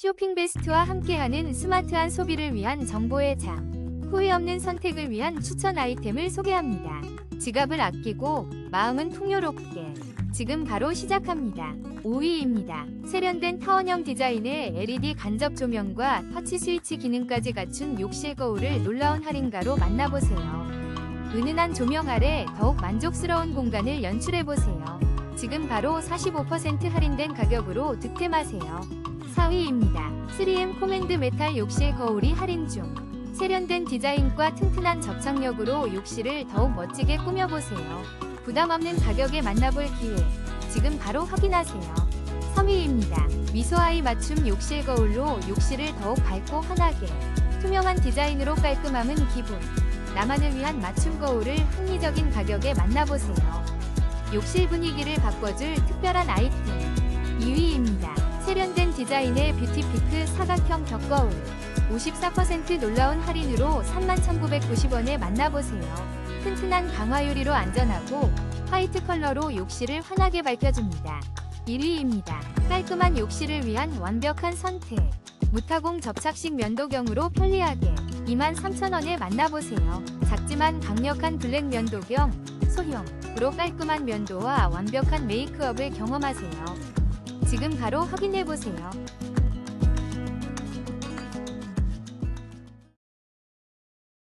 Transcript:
쇼핑 베스트와 함께하는 스마트한 소비를 위한 정보의 장. 후회 없는 선택을 위한 추천 아이템을 소개합니다. 지갑을 아끼고 마음은 풍요롭게. 지금 바로 시작합니다. 5위입니다. 세련된 타원형 디자인의 LED 간접 조명과 터치 스위치 기능까지 갖춘 욕실 거울을 놀라운 할인가로 만나보세요. 은은한 조명 아래 더욱 만족스러운 공간을 연출해보세요. 지금 바로 45% 할인된 가격으로 득템하세요. 4위입니다. 3M 코맨드 메탈 욕실 거울이 할인 중. 세련된 디자인과 튼튼한 접착력으로 욕실을 더욱 멋지게 꾸며보세요. 부담 없는 가격에 만나볼 기회. 지금 바로 확인하세요. 3위입니다. 미소아이 맞춤 욕실 거울로 욕실을 더욱 밝고 환하게. 투명한 디자인으로 깔끔함은 기본. 나만을 위한 맞춤 거울을 합리적인 가격에 만나보세요. 욕실 분위기를 바꿔줄 특별한 아이템. 2위입니다. 세련된 디자인의 뷰티피크 사각형 벽거울. 54% 놀라운 할인으로 31,990원에 만나보세요. 튼튼한 강화 유리로 안전하고 화이트 컬러로 욕실을 환하게 밝혀줍니다. 1위입니다. 깔끔한 욕실을 위한 완벽한 선택. 무타공 접착식 면도경으로 편리하게 23,000원에 만나보세요. 작지만 강력한 블랙 면도경, 소형으로 깔끔한 면도와 완벽한 메이크업을 경험하세요. 지금 바로 확인해보세요.